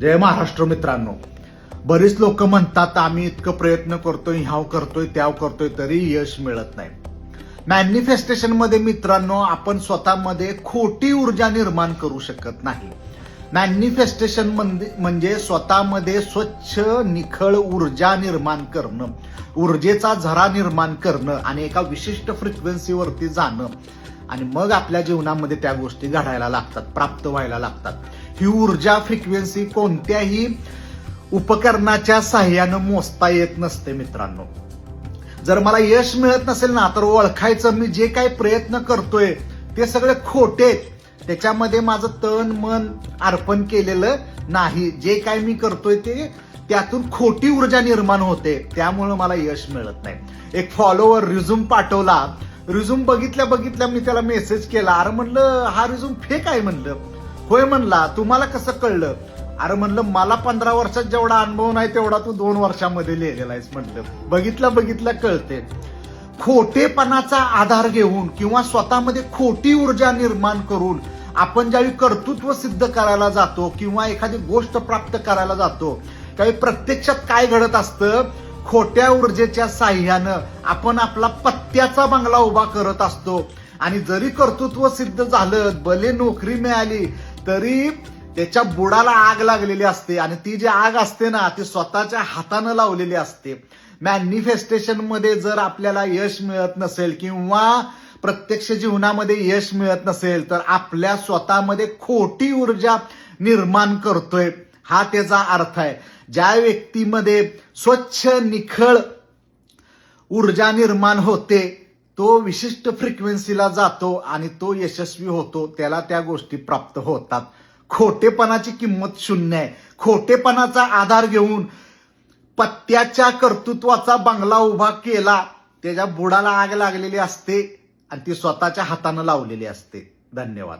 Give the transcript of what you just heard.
जय महाराष्ट्र मित्रांनो. बरीच लोक म्हणतात आम्ही इतकं प्रयत्न करतोय ह्याव करतोय त्याव करतोय तरी यश मिळत नाही. मॅनिफेस्टेशनमध्ये मित्रांनो आपण स्वतःमध्ये खोटी ऊर्जा निर्माण करू शकत नाही. मॅनिफेस्टेशन म्हणजे स्वतःमध्ये स्वच्छ निखळ ऊर्जा निर्माण करणं ऊर्जेचा झरा निर्माण करणं आणि एका विशिष्ट फ्रिक्वेन्सीवरती जाणं. आणि मग आपल्या जीवनामध्ये त्या गोष्टी घडायला लागतात प्राप्त व्हायला लागतात. ही ऊर्जा फ्रिक्वेन्सी कोणत्याही उपकरणाच्या साह्यानं मोजता येत नसते मित्रांनो. जर मला यश मिळत नसेल ना तर ओळखायचं मी जे काही प्रयत्न करतोय ते सगळे खोटे आहेत. त्याच्यामध्ये माझं तन मन अर्पण केलेलं नाही. जे काय मी करतोय ते त्यातून खोटी ऊर्जा निर्माण होते. त्यामुळं मला यश मिळत नाही. एक फॉलोवर रिझ्यूम पाठवला. रिझ्यूम बघितल्या बघितल्या मी त्याला मेसेज केला. अरे म्हणलं हा रिझ्यूम फेक आहे म्हणलं. होय म्हणला तुम्हाला कसं कळलं? अरे म्हणलं मला पंधरा वर्षात जेवढा अनुभव नाही तेवढा तू दोन वर्षामध्ये लिहिलेला आहेस म्हणलं. बघितलं बघितलं कळते खोटेपणाचा आधार घेऊन किंवा स्वतःमध्ये खोटी ऊर्जा निर्माण करून आपण ज्यावेळी कर्तृत्व सिद्ध करायला जातो किंवा एखादी गोष्ट प्राप्त करायला जातो त्यावेळी प्रत्यक्षात काय घडत असतं? खोट्या ऊर्जेच्या साह्यानं आपण आपला पत्त्याचा बंगला उभा करत असतो. आणि जरी कर्तृत्व सिद्ध झालं भले नोकरी मिळाली तरी त्याच्या बुडाला आग लागलेली असते आणि ती जी आग असते ना ती स्वतःच्या हातानं लावलेली असते. मॅनिफेस्टेशनमध्ये जर आपल्याला यश मिळत नसेल किंवा प्रत्यक्ष जीवनामध्ये यश मिळत नसेल तर आपल्या स्वतःमध्ये खोटी ऊर्जा निर्माण करतोय. हा त्याचा अर्थ आहे. ज्या व्यक्तीमध्ये स्वच्छ निखळ ऊर्जा निर्माण होते तो विशिष्ट फ्रिक्वेन्सीला जातो आणि तो यशस्वी होतो त्याला त्या गोष्टी प्राप्त होतात. खोटेपणाची किंमत शून्य आहे. खोटेपणाचा आधार घेऊन पत्त्याच्या कर्तृत्वाचा बंगला उभा केला त्याच्या बुडाला आग लागलेली असते आणि ती स्वतःच्या हातानं लावलेली असते. धन्यवाद.